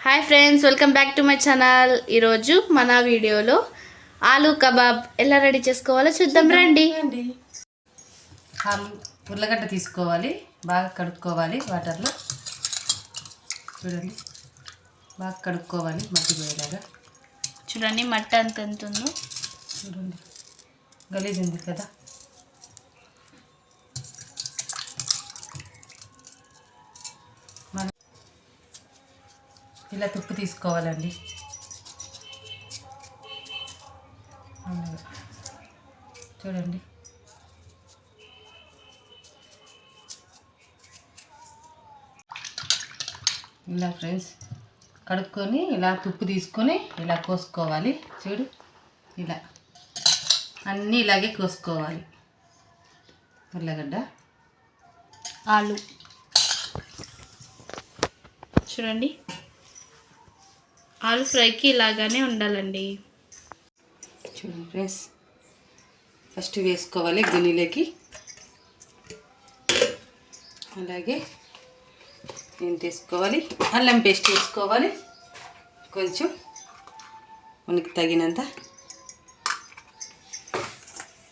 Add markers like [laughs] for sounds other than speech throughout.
Hi friends welcome back to my channel. ఈరోజు మన వీడియోలో ఆలూ కబాబ్ ఎలా రెడీ చేసుకోవాలో చూద్దాం రండి. ఉర్లగడ్డ తీసుకోవాలి. బాగా కడుక్కోవాలి వాటర్లో. చూడండి. బాగా కడుక్కోవాలి మట్టి పోయేలాగా. చూడండి మట్ట అంత ఎంత ఉందో. చూడండి. గలీజ్ ఉంది కదా. ఇలా తుప్పు తీసుకోవాలండి. చూడండి. ఇలా ఫ్రెండ్స్ కడుక్కొని ఇలా తుప్పు తీసుకొని ఇలా కోసుకోవాలి. చూడు. ఇలా. అన్నీ ఇలాగే కోసుకోవాలి. ఉర్లగడ్డ. ఆలు. చూడండి. ఆలు ఫ్రైకి ఇలాగానే ఉండాలండి. చూడండి ఫ్రెండ్స్ ఫస్ట్ వేసుకోవాలి గిన్నెలోకి. అలాగే ఏం తీసుకోవాలి అల్లం పేస్ట్ వేసుకోవాలి. కొంచెం మనకి తగినంత.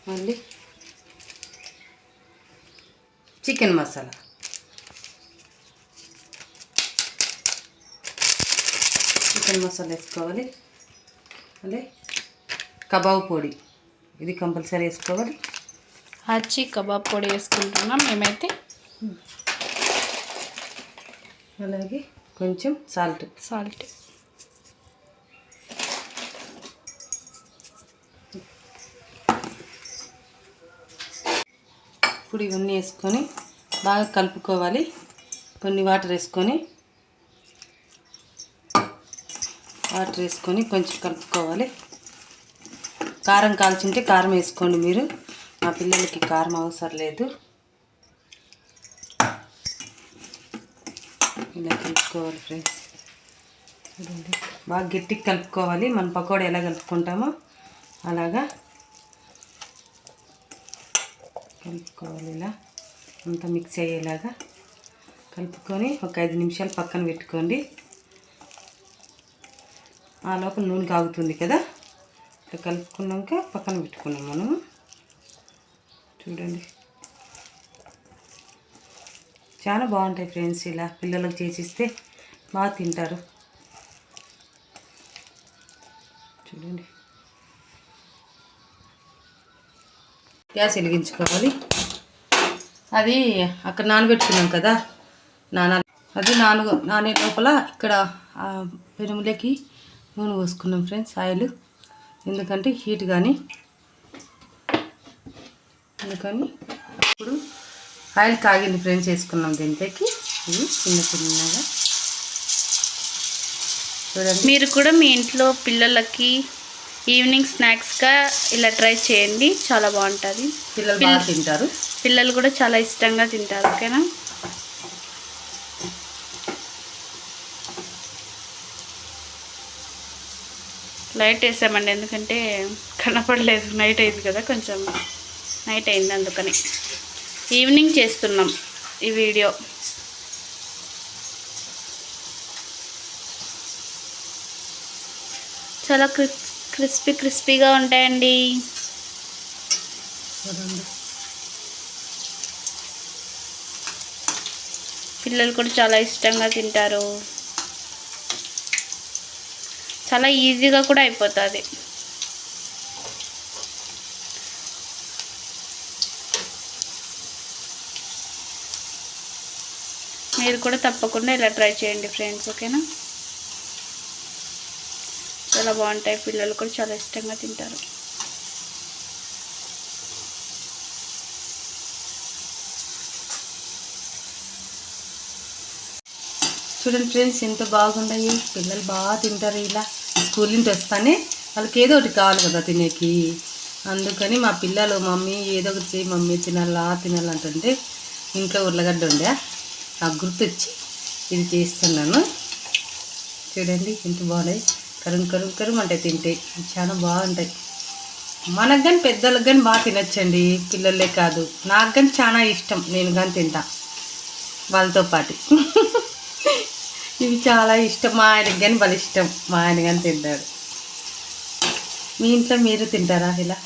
మళ్ళీ చికెన్ మసాలా. చికెన్ మసాలా వేసుకోవాలి. అదే కబాబ్ పొడి. ఇది కంపల్సరీ వేసుకోవాలి. హచ్చి కబాబ్ పొడి వేసుకుంటున్నాం మేమైతే. అలాగే కొంచెం సాల్ట్. సాల్ట్. ఇప్పుడు ఇవన్నీ వేసుకొని బాగా కలుపుకోవాలి. కొన్ని వాటర్ వేసుకొని వాటర్ వేసుకొని కొంచెం కలుపుకోవాలి. కారం కాల్చుంటే కారం వేసుకోండి మీరు. మా పిల్లలకి కారం అవసరం లేదు. ఇలా కలుపుకోవాలి ఫ్రెండ్స్. చూడండి బాగా గట్టిగా కలుపుకోవాలి. మన పకోడీ ఎలా కలుపుకుంటామో అలాగా కలుపుకోవాలి ఇలా. అంతా మిక్స్ అయ్యేలాగా కలుపుకొని ఒక ఐదు నిమిషాలు పక్కన పెట్టుకోండి. ఆ లోపల నూనె కాగుతుంది కదా? ఇట్లా కలుపుకున్నాక పక్కన పెట్టుకున్నాం మనం చూడండి. చాలా బాగుంటాయి ఫ్రెండ్స్ ఇలా పిల్లలకు చేసిస్తే బాగా తింటారు. చూడండి. గ్యాస్ వెలిగించుకోవాలి. అది అక్కడ నానబెట్టుకున్నాం కదా? నాన అది నాను నానే లోపల ఇక్కడ పెనుములకి నూనె పోసుకున్నాం ఫ్రెండ్స్ ఆయిల్. ఎందుకంటే హీట్ కానీ అందుకని ఇప్పుడు ఆయిల్ కాగింది ఫ్రెండ్స్ వేసుకున్నాం దీంట్లోకి. ఇది చిన్న చిన్నగా. చూడండి. మీరు కూడా మీ ఇంట్లో పిల్లలకి ఈవినింగ్ స్నాక్స్గా ఇలా ట్రై చేయండి చాలా బాగుంటుంది. పిల్లలు బాగా తింటారు. పిల్లలు కూడా చాలా ఇష్టంగా తింటారు ఓకేనా? లైట్ వేసామండి ఎందుకంటే కనపడలేదు. నైట్ అయింది కదా కొంచెం. నైట్ అయింది అందుకని. ఈవినింగ్ చేస్తున్నాం ఈ వీడియో. చాలా క్రిస్ క్రిస్పీ క్రిస్పీగా ఉంటాయండి. పిల్లలు కూడా చాలా ఇష్టంగా తింటారు. చాలా ఈజీగా కూడా అయిపోతుంది. మీరు కూడా తప్పకుండా ఇలా ట్రై చేయండి ఫ్రెండ్స్ ఓకేనా? చాలా బాగుంటాయి. పిల్లలు కూడా చాలా ఇష్టంగా తింటారు. చూడండి ఫ్రెండ్స్ ఎంత బాగున్నాయి. పిల్లలు బాగా తింటారు ఇలా. స్కూల్ నుంచి వస్తానే వాళ్ళకి ఏదో ఒకటి కావాలి కదా తినేకి. అందుకని మా పిల్లలు మమ్మీ ఏదో ఒకటి చేయి మమ్మీ తినాలా తినాలంటుంటే ఇంట్లో ఉర్లగడ్డ ఉండే. నాకు గుర్తొచ్చి ఇది చేస్తున్నాను. చూడండి ఎంత బాగున్నాయి. కరుం కరుం కరుం అంటే తింటే చాలా బాగుంటాయి. మనకు కానీ పెద్దలకు కానీ బాగా తినచ్చండి. పిల్లలే కాదు. నాకు కానీ చాలా ఇష్టం. నేను కానీ తింటా. వాళ్ళతో పాటు. [laughs] ఇవి చాలా ఇష్టం. మా ఆయనకి కానీ వాళ్ళ ఇష్టం. మా ఆయన కానీ తింటాడు. మీ ఇంట్లో మీరు తింటారా ఇలా?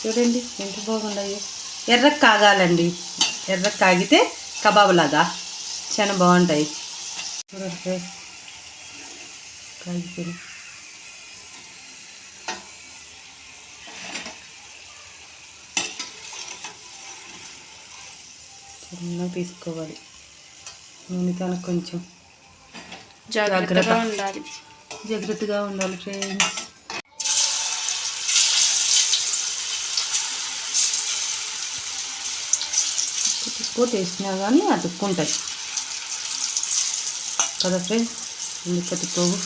చూడండి ఎంత బాగున్నాయి. ఎర్ర కాగాలండి. ఎర్ర కాగితే కబాబులాగా. చాలా బాగుంటాయి. చూడండి ఫ్రెండ్స్. చిన్నగా తీసుకోవాలి. నూనె కనుక కొంచెం. జాగ్రత్తగా జాగ్రత్త. ఉండాలి. జాగ్రత్తగా ఉండాలి ఫ్రెండ్స్ ఎక్కువ వేసినా కానీ అతుక్కుంటాయి కదా ఫ్రెండ్స్ ఎందుకు అతుక్కోవు?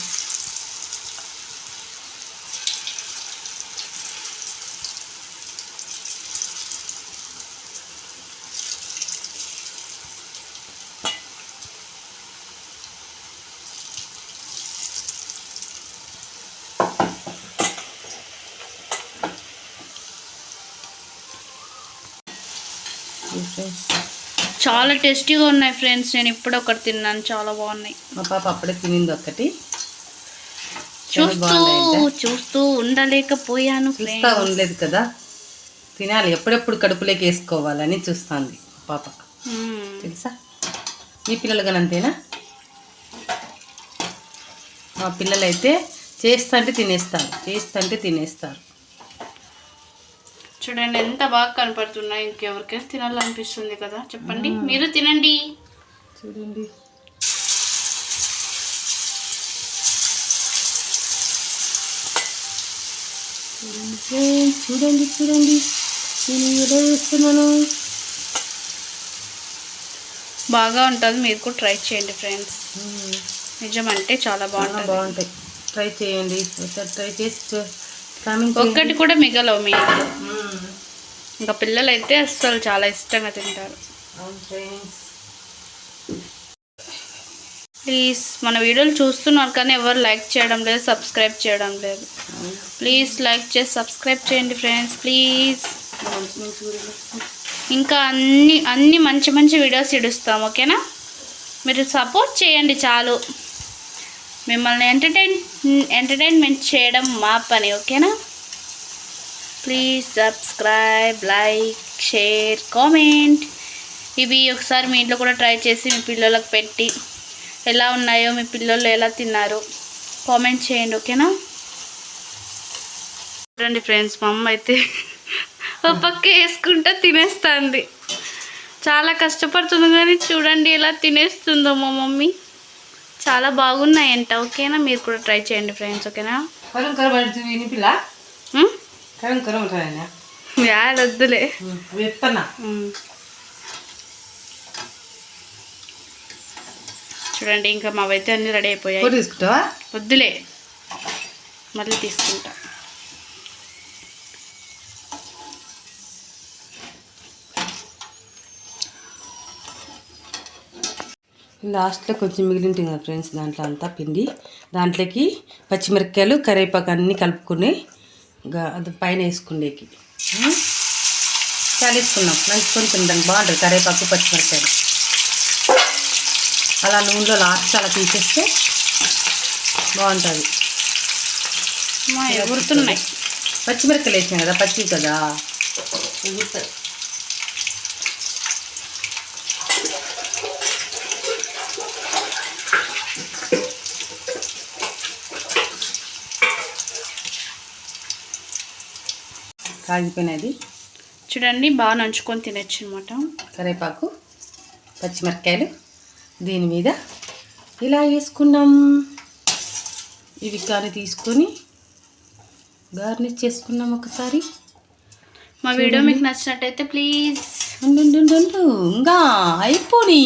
ఫ్రెండ్స్ చాలా టేస్టీగా ఉన్నాయి ఫ్రెండ్స్. నేను ఇప్పుడు ఒకటి తిన్నాను. చాలా బాగున్నాయి. మా పాప అప్పుడే తినింది ఒక్కటి. చాలా చూస్తూ చూస్తూ ఉండలేకపోయాను చూస్తా ఉండలేదు కదా. తినాలి. ఎప్పుడెప్పుడు కడుపులోకి వేసుకోవాలని చూస్తుంది పాప. తెలుసా? మీ పిల్లలు కానీ అంతేనా మా పిల్లలైతే చేస్తంటే తినేస్తారు. చేస్తంటే తినేస్తారు. చూడండి ఎంత బాగా కనపడుతున్నాయి. ఇంకెవరికైనా తినాలనిపిస్తుంది కదా? చెప్పండి. మీరు తినండి. చూడండి. చూడండి చూడండి చూడండి. నేను ఎలా బాగా ఉంటుంది. మీరు కూడా ట్రై చేయండి ఫ్రెండ్స్. నిజమంటే చాలా చాలా బాగుంటుంది. బాగుంటాయి. ట్రై చేయండి. ఒకసారి ట్రై చేసి ఒక్కటి కూడా మిగలవు మీరు ఇంకా పిల్లలు అయితే అస్సలు చాలా ఇష్టంగా తింటారు. ప్లీజ్ మన వీడియోలు చూస్తున్నారు కానీ ఎవరు లైక్ చేయడం లేదు సబ్స్క్రైబ్ చేయడం లేదు. ప్లీజ్ లైక్ చేసి సబ్స్క్రైబ్ చేయండి ఫ్రెండ్స్ ప్లీజ్. ఇంకా అన్ని అన్ని మంచి మంచి వీడియోస్ ఇడుస్తాం ఓకేనా? మీరు సపోర్ట్ చేయండి చాలు. మిమ్మల్ని ఎంటర్టైన్ ఎంటర్టైన్మెంట్ చేయడం మా పని ఓకేనా? Please subscribe like share comment ఇవి ఒకసారి మీ ఇంట్లో కూడా ట్రై చేసి మీ పిల్లలకు పెట్టి ఎలా ఉన్నాయో మీ పిల్లలు ఎలా తిన్నారు కామెంట్ చేయండి ఓకేనా? చూడండి ఫ్రెండ్స్ మా అమ్మ అయితే ఓ పక్క వేసుకుంటా తినేస్తుంది. చాలా కష్టపడుతుంది కానీ చూడండి ఎలా తినేస్తుందో మా మమ్మీ. చాలా బాగున్నాయంట ఓకేనా? మీరు కూడా ట్రై చేయండి ఫ్రెండ్స్ ఓకేనా? కరం విత్తన. చూడండి ఇంకా మావైతే అన్నీ రెడీ అయిపోయాయి. తీసుకుంటావా? వద్దులే. మళ్ళీ తీసుకుంటా. లాస్ట్లో కొంచెం మిగిలి ఉంటుంది కదా ఫ్రెండ్స్ దాంట్లో అంతా పిండి. దాంట్లోకి పచ్చిమిరపకాయలు కరివేపాకు అన్నీ కలుపుకుని అది పైన వేసుకుండేకి. చాలా వేసుకున్నాం నంచుకొని తినడానికి బాగుంటుంది. కరివేపాకు పచ్చిమిరపకాయలు. అలా నూనెలో లాస్ట్ అలా తీసేస్తే బాగుంటుంది. మా ఎగురుతున్నాయి పచ్చిమిరపకాయలు వేసినాం కదా పచ్చివి కదా. ఎగురుతాయి కాగిపోయినది. చూడండి బాగా నంచుకొని తినచ్చు అనమాట కరివేపాకు పచ్చిమిరపకాయలు దీని మీద ఇలా వేసుకున్నాం. ఇవి కానీ తీసుకొని గార్నిష్ చేసుకున్నాం ఒకసారి. మా వీడియో మీకు నచ్చినట్టయితే ప్లీజ్. ఉండు. ఇంకా అయిపోని.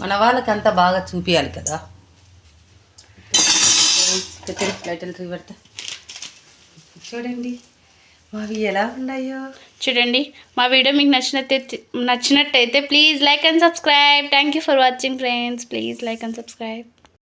మన వాళ్ళకంతా బాగా చూపించాలి కదా. చూడండి. మావి ఎలా ఉన్నాయో? చూడండి మా వీడియో మీకు నచ్చినట్టయితే నచ్చినట్టయితే please like and subscribe. Thank you for watching friends please like and subscribe